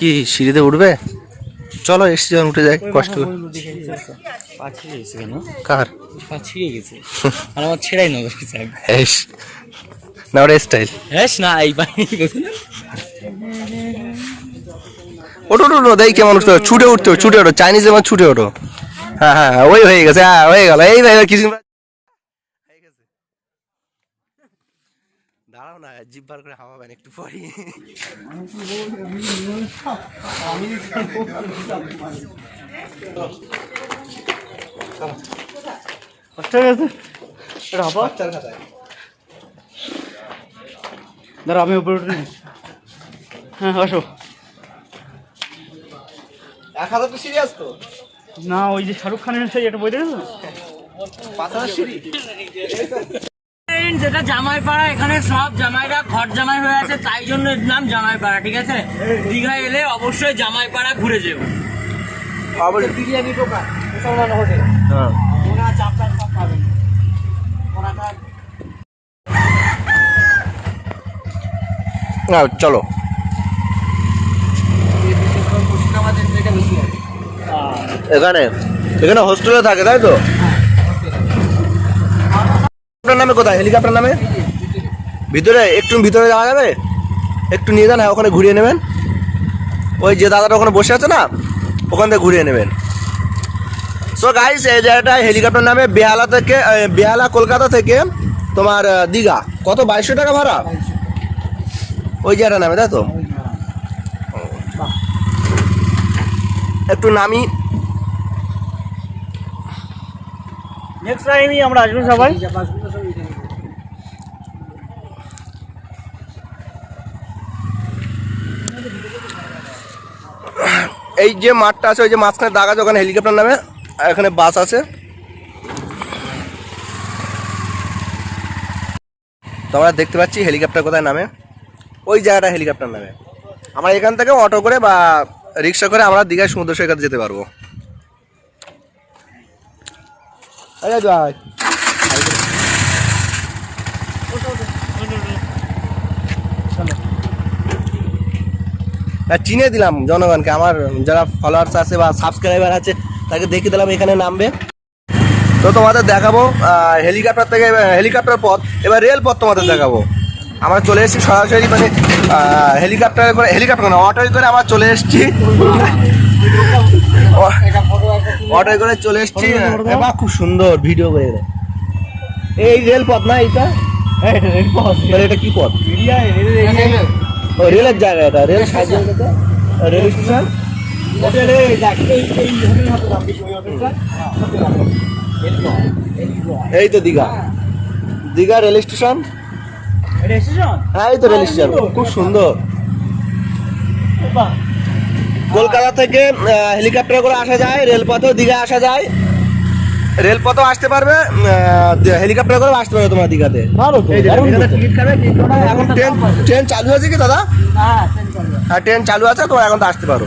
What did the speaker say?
কি সিঁড়িতে উঠবে? চলো এসছি যখন উঠে যাই কষ্ট। করে। গেছে। আর আমার ছেড়াই নজর না ওটা স্টাইল। না এই পা ওটো ওটো ওটো কেমন উঠতে ছুটে উঠতে ছুটে ওঠো। চাইনিজ যেমন ছুটে ওঠো। হ্যাঁ হ্যাঁ ওই হয়ে গেছে হ্যাঁ হয়ে গেল। এই ভাই কিছু না জিভ বার করে হাওয়া একটু পরে দাঁড়া আমি উপরে উঠে হ্যাঁ আসো। এক হাজার তো সিরিয়াস তো। না ওই যে শাহরুখ খানের সেই একটা বই দেখেছ? পাঁচ হাজার সিঁড়ি? যেটা জামাইপাড়া এখানে সব জামাইরা ঘর জামাই হয়ে আছে তাই জন্য এর নাম জামাইপাড়া ঠিক আছে? দীঘায় এলে অবশ্যই জামাইপাড়া ঘুরে যেও। বিরিয়ানি দোকান মুসলমান হোটেল। হ্যাঁ। ওরা চাপটার সব পাবেন ওরা না চলো। এখানে এখানে? হোস্টেলে থাকে তাই তো? আপনার নামে কোথায়? হেলিকপ্টার নামে? ভিতরে? একটু ভিতরে যাওয়া যাবে? একটু নিয়ে যান হ্যাঁ ওখানে ঘুরিয়ে নেবেন। ওই যে দাদাটা ওখানে বসে আছে না, ওখান থেকে ঘুরিয়ে নেবেন। সো গাইস এই জায়গাটা হেলিকপ্টার নামে বেহালা থেকে বেহালা, কলকাতা থেকে তোমার দীঘা। কত? বাইশশো টাকা ভাড়া? ওই জায়গাটা নামে, তাই তো? একটু নামি। নেক্সট টাইমই আমরা আসব সবাই। এই যে মাঠটা আছে, ওই যে মাঝখানে দাগ আছে, ওখানে হেলিকপ্টার নামে, আর এখানে বাস আছে। তো আমরা দেখতে পাচ্ছি হেলিকপ্টার কোথায় নামে। ওই জায়গাটা হেলিকপ্টার নামে। আমরা এখান থেকে অটো করে বা রিক্সা করে আমরা দীঘায় সমুদ্র সৈকতে যেতে পারব। ভাই। আর চিনে দিলাম জনগণকে। আমার যারা ফলোয়ার্স আছে বা সাবস্ক্রাইবার আছে তাকে দেখিয়ে দিলাম এখানে নামবে। তো তোমাদের দেখাবো হেলিকপ্টার থেকে হেলিকপ্টার পথ এবার রেল পথ তোমাদের দেখাবো। আমরা চলে এসেছি সরাসরি মানে হেলিকপ্টার করে হেলিকপ্টার না অটোয় করে আমরা চলে এসেছি। অটোয় করে চলে এসেছি। এবার খুব সুন্দর ভিডিও করে এই রেল পথ না এটা তাহলে এটা কি পথ? ও রেলের জায়গা এটা রেল সাহায্য রেল স্টেশন? এই তো দীঘা। Digha rail station? হ্যাঁ এই তো রেল স্টেশন। খুব সুন্দর। কলকাতা থেকে হেলিকপ্টার করে আসা যায় রেলপথেও দীঘা আসা যায়। রেলপথেও আসতে পারবে হেলিকপ্টার করে আসতে পারবে তোমার দীঘাতে। এখানে ট্রেন ট্রেন চালু আছে কি দাদা? হ্যাঁ ট্রেন চালু আছে তোমার এখন তো আসতে পারো।